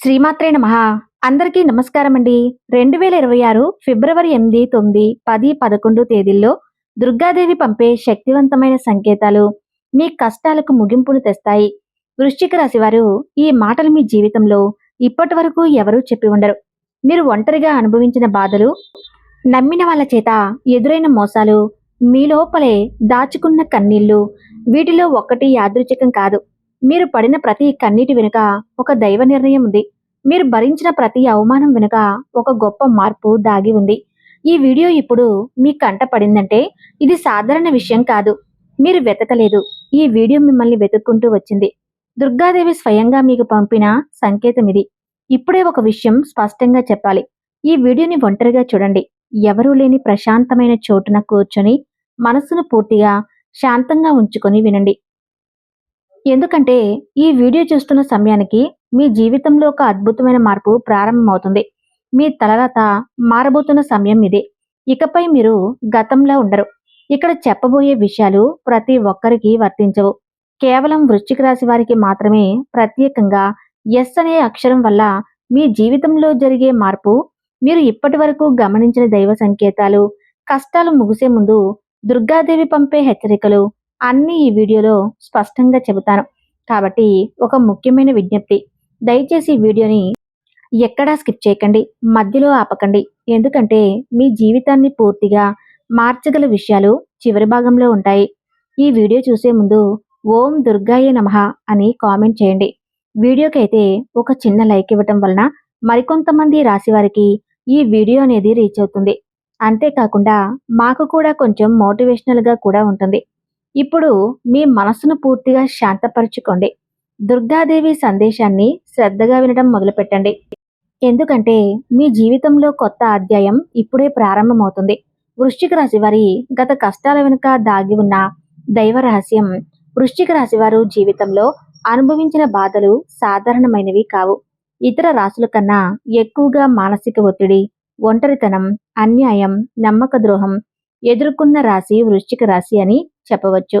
శ్రీమాత్రే నమ. అందరికీ నమస్కారం అండి రెండు వేల ఇరవై ఆరు ఫిబ్రవరి ఎనిమిది తొమ్మిది పది పదకొండు తేదీల్లో దుర్గాదేవి పంపే శక్తివంతమైన సంకేతాలు మీ కష్టాలకు ముగింపును తెస్తాయి. వృశ్చిక రాశి వారు ఈ మాటలు మీ జీవితంలో ఇప్పటి వరకు ఎవరూ చెప్పి ఉండరు. మీరు ఒంటరిగా అనుభవించిన బాధలు నమ్మిన వాళ్ళ చేత ఎదురైన మోసాలు మీ లోపలే దాచుకున్న కన్నీళ్ళు వీటిలో ఒక్కటి యాదృచ్ఛికం కాదు. మీరు పడిన ప్రతి కన్నీటి వెనుక ఒక దైవ నిర్ణయం ఉంది. మీరు భరించిన ప్రతి అవమానం వెనుక ఒక గొప్ప మార్పు దాగి ఉంది. ఈ వీడియో ఇప్పుడు మీ కంట పడిందంటే ఇది సాధారణ విషయం కాదు. మీరు వెతకలేదు. ఈ వీడియో మిమ్మల్ని వెతుక్కుంటూ వచ్చింది. దుర్గాదేవి స్వయంగా మీకు పంపిన సంకేతం ఇది. ఇప్పుడే ఒక విషయం స్పష్టంగా చెప్పాలి. ఈ వీడియోని ఒంటరిగా చూడండి. ఎవరూ లేని ప్రశాంతమైన చోటున కూర్చొని మనసును పూర్తిగా శాంతంగా ఉంచుకొని వినండి. ఎందుకంటే ఈ వీడియో చూస్తున్న సమయానికి మీ జీవితంలో ఒక అద్భుతమైన మార్పు ప్రారంభమవుతుంది. మీ తలరాత మారబోతున్న సమయం ఇదే. ఇకపై మీరు గతంలో ఉండరు. ఇక్కడ చెప్పబోయే విషయాలు ప్రతి ఒక్కరికి వర్తించవు. కేవలం వృశ్చిక రాశి వారికి మాత్రమే ప్రత్యేకంగా ఎస్ అనే అక్షరం వల్ల మీ జీవితంలో జరిగే మార్పు మీరు ఇప్పటి వరకు గమనించిన దైవ సంకేతాలు కష్టాలు ముగిసే ముందు దుర్గాదేవి పంపే హెచ్చరికలు అన్నీ ఈ వీడియోలో స్పష్టంగా చెబుతాను. కాబట్టి ఒక ముఖ్యమైన విజ్ఞప్తి. దయచేసి వీడియోని ఎక్కడా స్కిప్ చేయకండి మధ్యలో ఆపకండి. ఎందుకంటే మీ జీవితాన్ని పూర్తిగా మార్చగల విషయాలు చివరి భాగంలో ఉంటాయి. ఈ వీడియో చూసే ముందు ఓం దుర్గాయే నమః అని కామెంట్ చేయండి. వీడియోకైతే ఒక చిన్న లైక్ ఇవ్వటం వలన మరికొంతమంది రాశివారికి ఈ వీడియో అనేది రీచ్ అవుతుంది. అంతేకాకుండా మాకు కూడా కొంచెం మోటివేషనల్గా కూడా ఉంటుంది. ఇప్పుడు మీ మనసును పూర్తిగా శాంతపరచుకోండి. దుర్గాదేవి సందేశాన్ని శ్రద్ధగా వినడం మొదలుపెట్టండి. ఎందుకంటే మీ జీవితంలో కొత్త అధ్యాయం ఇప్పుడే ప్రారంభమవుతుంది. వృశ్చిక రాశి వారి గత కష్టాల వెనుక దాగి ఉన్న దైవ రహస్యం వృశ్చిక రాశి వారు జీవితంలో అనుభవించిన బాధలు సాధారణమైనవి కావు. ఇతర రాశుల కన్నా ఎక్కువగా మానసిక ఒత్తిడి ఒంటరితనం అన్యాయం నమ్మక ద్రోహం ఎదుర్కొన్న రాశి వృశ్చిక రాశి అని చెప్పవచ్చు.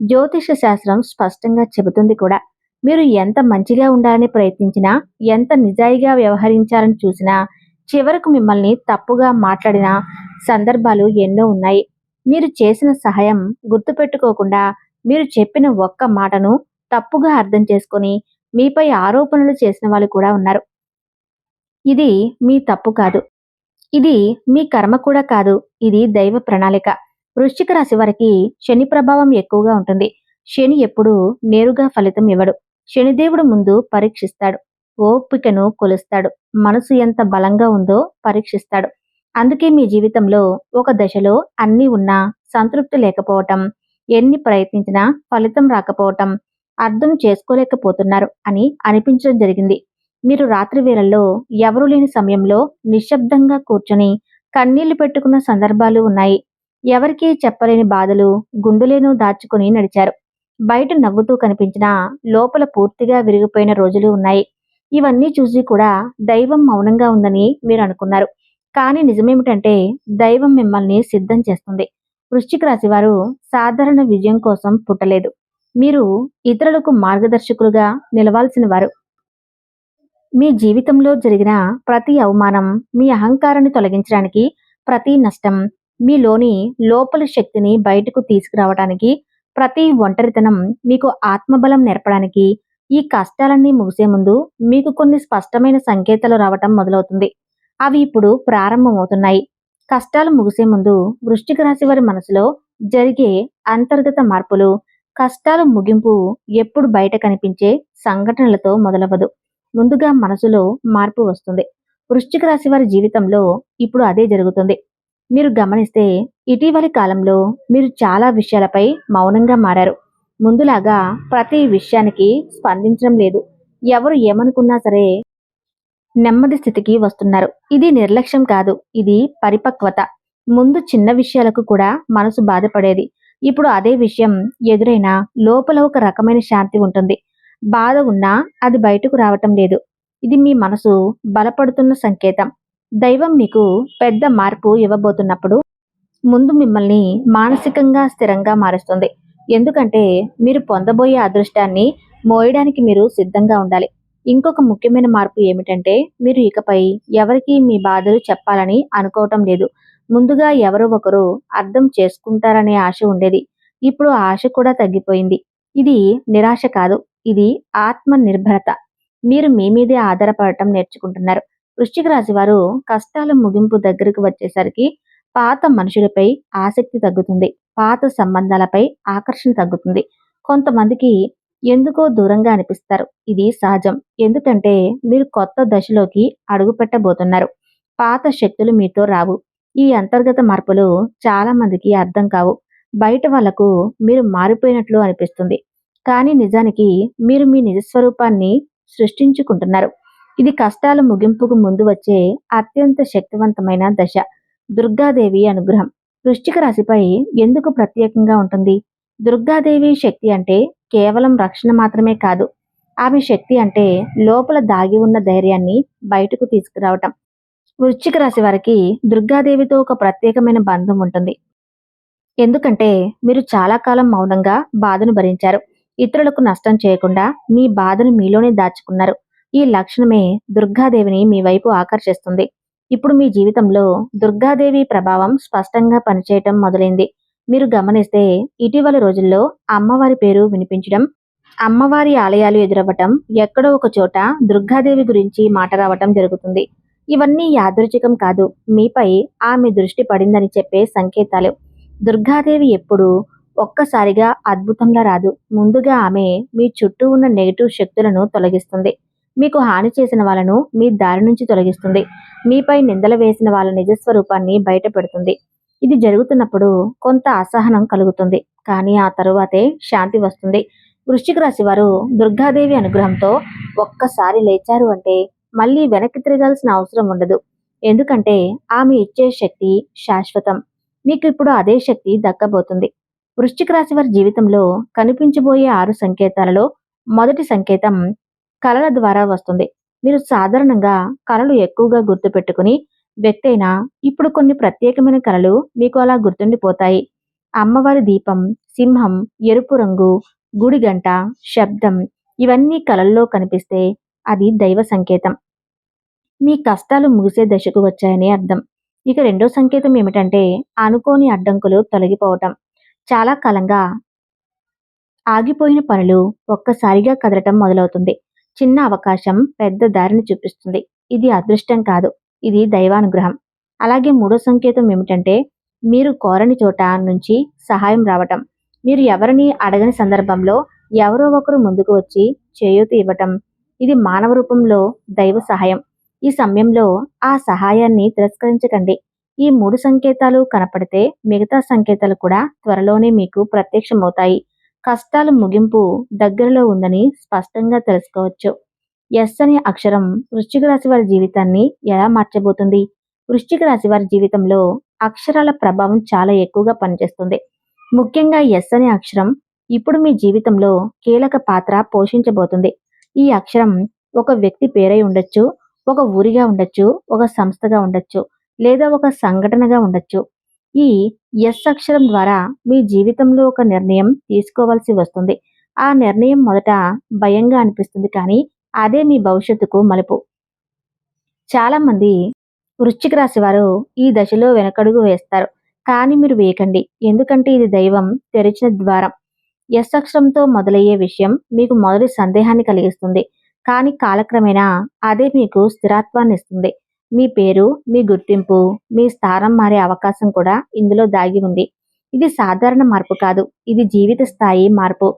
జ్యోతిష శాస్త్రం స్పష్టంగా చెబుతుంది కూడా. మీరు ఎంత మంచిగా ఉండాలని ప్రయత్నించినా ఎంత నిజాయిగా వ్యవహరించాలని చూసినా చివరకు మిమ్మల్ని తప్పుగా మాట్లాడిన సందర్భాలు ఎన్నో ఉన్నాయి. మీరు చేసిన సహాయం గుర్తుపెట్టుకోకుండా మీరు చెప్పిన ఒక్క మాటను తప్పుగా అర్థం చేసుకొని మీపై ఆరోపణలు చేసిన వాళ్ళు కూడా ఉన్నారు. ఇది మీ తప్పు కాదు. ఇది మీ కర్మ కూడా కాదు. ఇది దైవ ప్రణాళిక. వృశ్చిక రాశి వారికి శని ప్రభావం ఎక్కువగా ఉంటుంది. శని ఎప్పుడూ నేరుగా ఫలితం ఇవ్వడు. శనిదేవుడు ముందు పరీక్షిస్తాడు. ఓపికను కొలుస్తాడు. మనసు ఎంత బలంగా ఉందో పరీక్షిస్తాడు. అందుకే మీ జీవితంలో ఒక దశలో అన్నీ ఉన్నా సంతృప్తి లేకపోవటం ఎన్ని ప్రయత్నించినా ఫలితం రాకపోవటం అర్థం చేసుకోలేకపోతున్నారు అని అనిపించడం జరిగింది. మీరు రాత్రి వేళల్లో ఎవరూ లేని సమయంలో నిశ్శబ్దంగా కూర్చొని కన్నీళ్ళు పెట్టుకున్న సందర్భాలు ఉన్నాయి. ఎవరికీ చెప్పలేని బాధలు గుండెలేను దాచుకుని నడిచారు. బయట నవ్వుతూ కనిపించినా లోపల పూర్తిగా విరిగిపోయిన రోజులు ఉన్నాయి. ఇవన్నీ చూసి కూడా దైవం మౌనంగా ఉందని మీరు అనుకున్నారు. కానీ నిజమేమిటంటే దైవం మిమ్మల్ని సిద్ధం చేస్తుంది. వృశ్చిక రాశి వారు సాధారణ విజయం కోసం పుట్టలేదు. మీరు ఇతరులకు మార్గదర్శకులుగా నిలవాల్సిన వారు. మీ జీవితంలో జరిగిన ప్రతి అవమానం మీ అహంకారాన్ని తొలగించడానికి ప్రతి నష్టం మీలోని లోపలి శక్తిని బయటకు తీసుకురావడానికి ప్రతి ఒంటరితనం మీకు ఆత్మబలం నేర్పడానికి ఈ కష్టాలన్నీ ముగిసే ముందు మీకు కొన్ని స్పష్టమైన సంకేతాలు రావటం మొదలవుతుంది. అవి ఇప్పుడు ప్రారంభమవుతున్నాయి. కష్టాలు ముగిసే ముందు వృష్టిక రాశి వారి మనసులో జరిగే అంతర్గత మార్పులు కష్టాలు ముగింపు ఎప్పుడు బయట కనిపించే సంఘటనలతో మొదలవ్వదు. ముందుగా మనసులో మార్పు వస్తుంది. వృశ్చిక రాశి వారి జీవితంలో ఇప్పుడు అదే జరుగుతుంది. మీరు గమనిస్తే ఇటీవలి కాలంలో మీరు చాలా విషయాలపై మౌనంగా మారారు. ముందులాగా ప్రతి విషయానికి స్పందించడం లేదు. ఎవరు ఏమనుకున్నా సరే నెమ్మది స్థితికి వస్తున్నారు. ఇది నిర్లక్ష్యం కాదు. ఇది పరిపక్వత. ముందు చిన్న విషయాలకు కూడా మనసు బాధపడేది. ఇప్పుడు అదే విషయం ఎదురైనా లోపల ఒక రకమైన శాంతి ఉంటుంది. బాధ ఉన్నా అది బయటకు రావటం లేదు. ఇది మీ మనసు బలపడుతున్న సంకేతం. దైవం మీకు పెద్ద మార్పు ఇవ్వబోతున్నప్పుడు ముందు మిమ్మల్ని మానసికంగా స్థిరంగా మారుస్తుంది. ఎందుకంటే మీరు పొందబోయే అదృష్టాన్ని మోయడానికి మీరు సిద్ధంగా ఉండాలి. ఇంకొక ముఖ్యమైన మార్పు ఏమిటంటే మీరు ఇకపై ఎవరికి మీ బాధలు చెప్పాలని అనుకోవటం లేదు. ముందుగా ఎవరో ఒకరు అర్థం చేసుకుంటారనే ఆశ ఉండేది. ఇప్పుడు ఆ ఆశ కూడా తగ్గిపోయింది. ఇది నిరాశ కాదు. ఇది ఆత్మ నిర్భరత మీరు మీ మీదే ఆధారపడటం నేర్చుకుంటున్నారు. వృశ్చిక రాశి వారు కష్టాల ముగింపు దగ్గరకు వచ్చేసరికి పాత మనుషులపై ఆసక్తి తగ్గుతుంది. పాత సంబంధాలపై ఆకర్షణ తగ్గుతుంది. కొంతమందికి ఎందుకో దూరంగా అనిపిస్తారు. ఇది సహజం. ఎందుకంటే మీరు కొత్త దశలోకి అడుగు పెట్టబోతున్నారు. పాత శక్తులు మీతో రావు. ఈ అంతర్గత మార్పులు చాలా మందికి అర్థం కావు. బయట వాళ్ళకు మీరు మారిపోయినట్లు అనిపిస్తుంది. కానీ నిజానికి మీరు మీ నిజస్వరూపాన్ని సృష్టించుకుంటున్నారు. ఇది కష్టాల ముగింపుకు ముందు వచ్చే అత్యంత శక్తివంతమైన దశ దుర్గాదేవి అనుగ్రహం. వృశ్చిక రాశిపై ఎందుకు ప్రత్యేకంగా ఉంటుంది? దుర్గాదేవి శక్తి అంటే కేవలం రక్షణ మాత్రమే కాదు ఆమె శక్తి అంటే లోపల దాగి ఉన్న ధైర్యాన్ని బయటకు తీసుకురావటం. వృశ్చిక రాశి వారికి దుర్గాదేవితో ఒక ప్రత్యేకమైన బంధం ఉంటుంది. ఎందుకంటే మీరు చాలా కాలం మౌనంగా బాధను భరించారు. ఇతరులకు నష్టం చేయకుండా మీ బాధను మీలోనే దాచుకున్నారు. ఈ లక్షణమే దుర్గాదేవిని మీ వైపు ఆకర్షిస్తుంది. ఇప్పుడు మీ జీవితంలో దుర్గాదేవి ప్రభావం స్పష్టంగా పనిచేయటం మొదలైంది. మీరు గమనిస్తే ఇటీవల రోజుల్లో అమ్మవారి పేరు వినిపించడం అమ్మవారి ఆలయాలు ఎదురవ్వటం ఎక్కడో ఒక చోట దుర్గాదేవి గురించి మాట రావటం జరుగుతుంది. ఇవన్నీ యాదృచికం కాదు. మీపై ఆమె దృష్టి పడిందని చెప్పే సంకేతాలు. దుర్గాదేవి ఎప్పుడు ఒక్కసారిగా అద్భుతంగా రాదు. ముందుగా ఆమె మీ చుట్టూ ఉన్న నెగిటివ్ శక్తులను తొలగిస్తుంది. మీకు హాని చేసిన వాళ్ళను మీ దారి నుంచి తొలగిస్తుంది. మీపై నిందలు వేసిన వాళ్ళ నిజస్వరూపాన్ని బయట పెడుతుంది ఇది జరుగుతున్నప్పుడు కొంత అసహనం కలుగుతుంది. కానీ ఆ తరువాతే శాంతి వస్తుంది. వృశ్చిక రాశి వారు దుర్గాదేవి అనుగ్రహంతో ఒక్కసారి లేచారు అంటే మళ్ళీ వెనక్కి తిరగాల్సిన అవసరం ఉండదు. ఎందుకంటే ఆమె ఇచ్చే శక్తి శాశ్వతం. మీకు ఇప్పుడు అదే శక్తి దక్కబోతుంది. వృశ్చిక రాశి వారి జీవితంలో కనిపించబోయే ఆరు సంకేతాలలో మొదటి సంకేతం కళల ద్వారా వస్తుంది. మీరు సాధారణంగా కళలు ఎక్కువగా గుర్తుపెట్టుకుని వ్యక్తి అయినా ఇప్పుడు కొన్ని ప్రత్యేకమైన కళలు మీకు అలా గుర్తుండిపోతాయి. అమ్మవారి దీపం సింహం ఎరుపు రంగు గుడి గంట శబ్దం ఇవన్నీ కళల్లో కనిపిస్తే అది దైవ సంకేతం. మీ కష్టాలు ముగిసే దశకు వచ్చాయని అర్థం. ఇక రెండో సంకేతం ఏమిటంటే అనుకోని అడ్డంకులు తొలగిపోవటం. చాలా కాలంగా ఆగిపోయిన పనులు ఒక్కసారిగా కదలటం మొదలవుతుంది. చిన్న అవకాశం పెద్ద దారిని చూపిస్తుంది. ఇది అదృష్టం కాదు. ఇది దైవానుగ్రహం. అలాగే మూడో సంకేతం ఏమిటంటే మీరు కోరని చోట నుంచి సహాయం రావటం. మీరు ఎవరిని అడగని సందర్భంలో ఎవరో ఒకరు ముందుకు వచ్చి చేయూతి ఇవ్వటం. ఇది మానవ రూపంలో దైవ సహాయం. ఈ సమయంలో ఆ సహాయాన్ని తిరస్కరించకండి. ఈ మూడు సంకేతాలు కనపడితే మిగతా సంకేతాలు కూడా త్వరలోనే మీకు ప్రత్యక్షమవుతాయి. కష్టాల ముగింపు దగ్గరలో ఉందని స్పష్టంగా తెలుసుకోవచ్చు. ఎస్ అనే అక్షరం వృశ్చిక రాశి వారి జీవితాన్ని ఎలా మార్చబోతుంది? వృశ్చిక రాశి వారి జీవితంలో అక్షరాల ప్రభావం చాలా ఎక్కువగా పనిచేస్తుంది. ముఖ్యంగా ఎస్ అనే అక్షరం ఇప్పుడు మీ జీవితంలో కీలక పాత్ర పోషించబోతుంది. ఈ అక్షరం ఒక వ్యక్తి పేరై ఉండొచ్చు ఒక ఊరిగా ఉండొచ్చు ఒక సంస్థగా ఉండొచ్చు లేదా ఒక సంఘటనగా ఉండొచ్చు. ఈ ఎస్ అక్షరం ద్వారా మీ జీవితంలో ఒక నిర్ణయం తీసుకోవాల్సి వస్తుంది. ఆ నిర్ణయం మొదట భయంగా అనిపిస్తుంది కానీ అదే మీ భవిష్యత్తుకు మలుపు. చాలామంది వృశ్చిక రాశి వారు ఈ దశలో వెనకడుగు వేస్తారు. కానీ మీరు వేయకండి. ఎందుకంటే ఇది దైవం తెరిచిన ద్వారం. ఎస్ అక్షరంతో మొదలయ్యే విషయం మీకు మొదటి సందేహాన్ని కలిగిస్తుంది. కానీ కాలక్రమేణా అదే మీకు స్థిరత్వాన్ని ఇస్తుంది. మీ పేరు మీ గుర్తింపు మీ స్థానం మారే అవకాశం కూడా ఇందులో దాగి ఉంది. ఇది సాధారణ మార్పు కాదు. ఇది జీవిత స్థాయి మార్పు.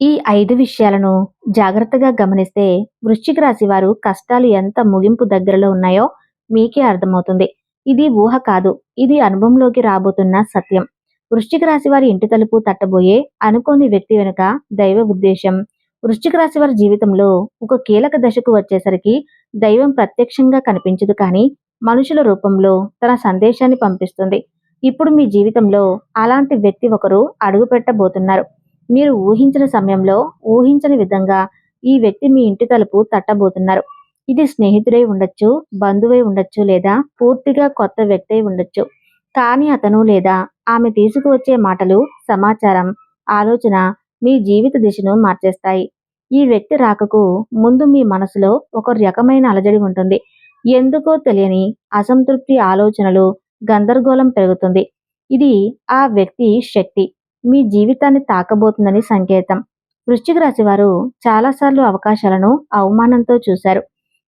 ఈ ఐదు విషయాలను జాగ్రత్తగా గమనిస్తే వృశ్చిక రాశి వారు కష్టాలు ఎంత ముగింపు దగ్గరలో ఉన్నాయో మీకే అర్థమవుతుంది. ఇది ఊహ కాదు. ఇది అనుభవంలోకి రాబోతున్న సత్యం. వృశ్చిక రాశి వారి ఇంటి తలుపు తట్టబోయే అనుకోని వ్యక్తి వెనుక దైవ ఉద్దేశం వృశ్చిక రాశి వారి జీవితంలో ఒక కీలక దశకు వచ్చేసరికి దైవం ప్రత్యక్షంగా కనిపించదు కానీ మనుషుల రూపంలో తన సందేశాన్ని పంపిస్తుంది. ఇప్పుడు మీ జీవితంలో అలాంటి వ్యక్తి ఒకరు అడుగు పెట్టబోతున్నారు మీరు ఊహించిన సమయంలో ఊహించని విధంగా ఈ వ్యక్తి మీ ఇంటి తలుపు తట్టబోతున్నారు. ఇది స్నేహితుడై ఉండొచ్చు బంధువై ఉండొచ్చు లేదా పూర్తిగా కొత్త వ్యక్తి అయి ఉండొచ్చు. కానీ అతను లేదా ఆమె తీసుకువచ్చే మాటలు సమాచారం ఆలోచన మీ జీవిత దిశను మార్చేస్తాయి. ఈ వ్యక్తి రాకకు ముందు మీ మనసులో ఒక రకమైన అలజడి ఉంటుంది. ఎందుకో తెలియని అసంతృప్తి ఆలోచనలు గందరగోళం పెరుగుతుంది. ఇది ఆ వ్యక్తి శక్తి. మీ జీవితాన్ని తాకబోతుందని సంకేతం. వృశ్చిక రాశి వారు చాలాసార్లు అవకాశాలను అవమానంతో చూశారు.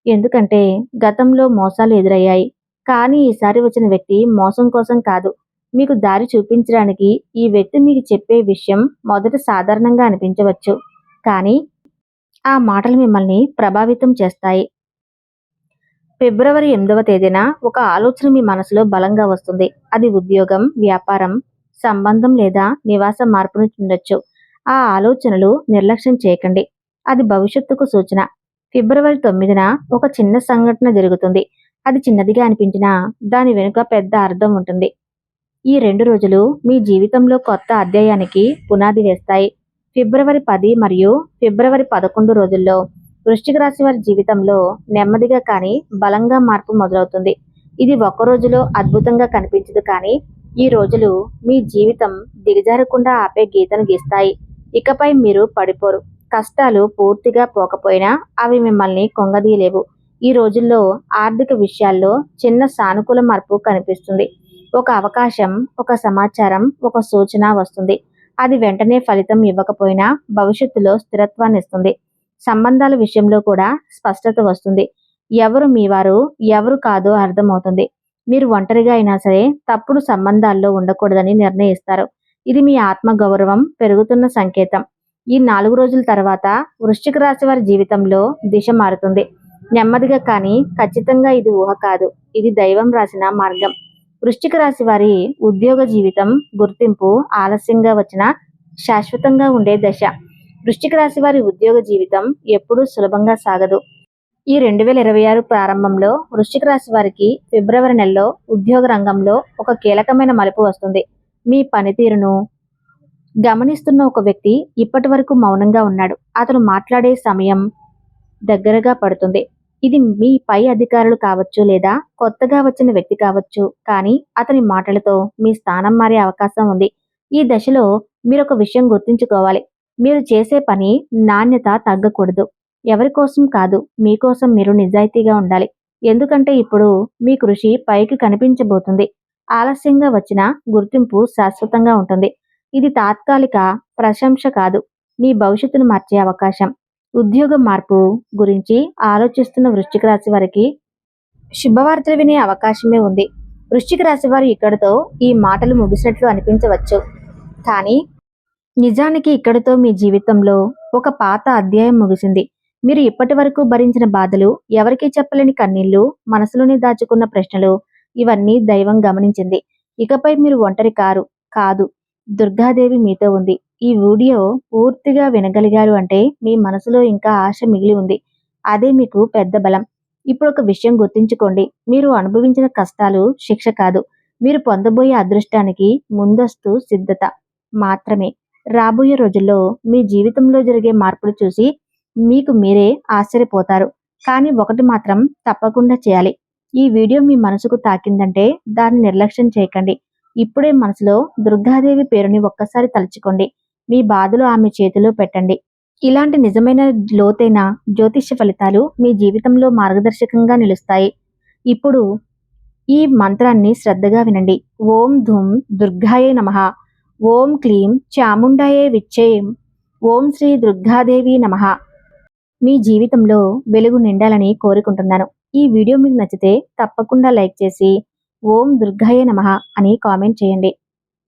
ఎందుకంటే గతంలో మోసాలు ఎదురయ్యాయి. కానీ ఈసారి వచ్చిన వ్యక్తి మోసం కోసం కాదు. మీకు దారి చూపించడానికి ఈ వ్యక్తి మీకు చెప్పే విషయం మొదట సాధారణంగా అనిపించవచ్చు. కానీ ఆ మాటలు మిమ్మల్ని ప్రభావితం చేస్తాయి. ఫిబ్రవరి ఎనిమిదవ తేదీన ఒక ఆలోచన మీ మనసులో బలంగా వస్తుంది. అది ఉద్యోగం వ్యాపారం సంబంధం లేదా నివాస మార్పును చెందొచ్చు ఆ ఆలోచనలు నిర్లక్ష్యం చేయకండి. అది భవిష్యత్తుకు సూచన. ఫిబ్రవరి తొమ్మిదిన ఒక చిన్న సంఘటన జరుగుతుంది. అది చిన్నదిగా అనిపించినా దాని వెనుక పెద్ద అర్థం ఉంటుంది. ఈ రెండు రోజులు మీ జీవితంలో కొత్త అధ్యాయానికి పునాది వేస్తాయి. ఫిబ్రవరి పది మరియు ఫిబ్రవరి పదకొండు రోజుల్లో వృష్టిక రాశి వారి జీవితంలో నెమ్మదిగా కానీ బలంగా మార్పు మొదలవుతుంది. ఇది ఒక్క రోజులో అద్భుతంగా కనిపించదు కానీ ఈ రోజులు మీ జీవితం దిగజారకుండా ఆపే గీతను గీస్తాయి. ఇకపై మీరు పడిపోరు. కష్టాలు పూర్తిగా పోకపోయినా అవి మిమ్మల్ని కొంగదీయలేవు. ఈ రోజుల్లో ఆర్థిక విషయాల్లో చిన్న సానుకూల మార్పు కనిపిస్తుంది. ఒక అవకాశం ఒక సమాచారం ఒక సూచన వస్తుంది. అది వెంటనే ఫలితం ఇవ్వకపోయినా భవిష్యత్తులో స్థిరత్వాన్ని ఇస్తుంది. సంబంధాల విషయంలో కూడా స్పష్టత వస్తుంది. ఎవరు మీ వారు ఎవరు కాదో అర్థమవుతుంది. మీరు ఒంటరిగా అయినా సరే తప్పుడు సంబంధాల్లో ఉండకూడదని నిర్ణయిస్తారు. ఇది మీ ఆత్మ గౌరవం పెరుగుతున్న సంకేతం. ఈ నాలుగు రోజుల తర్వాత వృశ్చిక రాశి వారి జీవితంలో దిశ మారుతుంది. నెమ్మదిగా కానీ ఖచ్చితంగా ఇది ఊహ కాదు. ఇది దైవం రాసిన మార్గం. వృశ్చిక రాశి వారి ఉద్యోగ జీవితం గుర్తింపు ఆలస్యంగా వచ్చిన శాశ్వతంగా ఉండే దశ. వృశ్చిక రాశి వారి ఉద్యోగ జీవితం ఎప్పుడూ సులభంగా సాగదు. ఈ రెండు వేల ఇరవై ఆరు ప్రారంభంలో వృశ్చిక రాశి వారికి ఫిబ్రవరి నెలలో ఉద్యోగ రంగంలో ఒక కీలకమైన మలుపు వస్తుంది. మీ పనితీరును గమనిస్తున్న ఒక వ్యక్తి ఇప్పటి వరకు మౌనంగా ఉన్నాడు. అతను మాట్లాడే సమయం దగ్గరగా పడుతుంది. ఇది మీ పై అధికారులు కావచ్చు లేదా కొత్తగా వచ్చిన వ్యక్తి కావచ్చు కానీ అతని మాటలతో మీ స్థానం మారే అవకాశం ఉంది. ఈ దశలో మీరు ఒక విషయం గుర్తుంచుకోవాలి. మీరు చేసే పని నాణ్యత తగ్గకూడదు. ఎవరి కోసం కాదు మీకోసం మీరు నిజాయితీగా ఉండాలి. ఎందుకంటే ఇప్పుడు మీ కృషి పైకి కనిపించబోతుంది. ఆలస్యంగా వచ్చిన గుర్తింపు శాశ్వతంగా ఉంటుంది. ఇది తాత్కాలిక ప్రశంస కాదు. మీ భవిష్యత్తును మార్చే అవకాశం. ఉద్యోగ మార్పు గురించి ఆలోచిస్తున్న వృశ్చిక రాశి వారికి శుభవార్తలు వినే అవకాశమే ఉంది. వృశ్చిక రాశి వారు ఇక్కడతో ఈ మాటలు ముగిసినట్లు అనిపించవచ్చు. కానీ నిజానికి ఇక్కడితో మీ జీవితంలో ఒక పాత అధ్యాయం ముగిసింది. మీరు ఇప్పటి వరకు భరించిన బాధలు ఎవరికీ చెప్పలేని కన్నీళ్ళు మనసులోనే దాచుకున్న ప్రశ్నలు ఇవన్నీ దైవం గమనించింది. ఇకపై మీరు ఒంటరి కారు కాదు. దుర్గాదేవి మీతో ఉంది. ఈ వీడియో పూర్తిగా వినగలిగారు అంటే మీ మనసులో ఇంకా ఆశ మిగిలి ఉంది. అదే మీకు పెద్ద బలం. ఇప్పుడు ఒక విషయం గుర్తించుకోండి. మీరు అనుభవించిన కష్టాలు శిక్ష కాదు. మీరు పొందబోయే అదృష్టానికి ముందస్తు సిద్ధత మాత్రమే. రాబోయే రోజుల్లో మీ జీవితంలో జరిగే మార్పులు చూసి మీకు మీరే ఆశ్చర్యపోతారు. కానీ ఒకటి మాత్రం తప్పకుండా చేయాలి. ఈ వీడియో మీ మనసుకు తాకిందంటే దాన్ని నిర్లక్ష్యం చేయకండి. ఇప్పుడే మనసులో దుర్గాదేవి పేరుని ఒక్కసారి తలుచుకోండి. మీ బాధలు ఆమె చేతిలో పెట్టండి. ఇలాంటి నిజమైన లోతైన జ్యోతిష్య ఫలితాలు మీ జీవితంలో మార్గదర్శకంగా నిలుస్తాయి. ఇప్పుడు ఈ మంత్రాన్ని శ్రద్ధగా వినండి. ఓం ధూమ్ దుర్గాయే నమ. ఓం క్లీం చాముండాయే విచ్చేయం ఓం శ్రీ దుర్గాదేవి నమ. మీ జీవితంలో వెలుగు నిండాలని కోరుకుంటున్నాను. ఈ వీడియో మీకు నచ్చితే తప్పకుండా లైక్ చేసి ఓం దుర్గాయ నమ అని కామెంట్ చేయండి.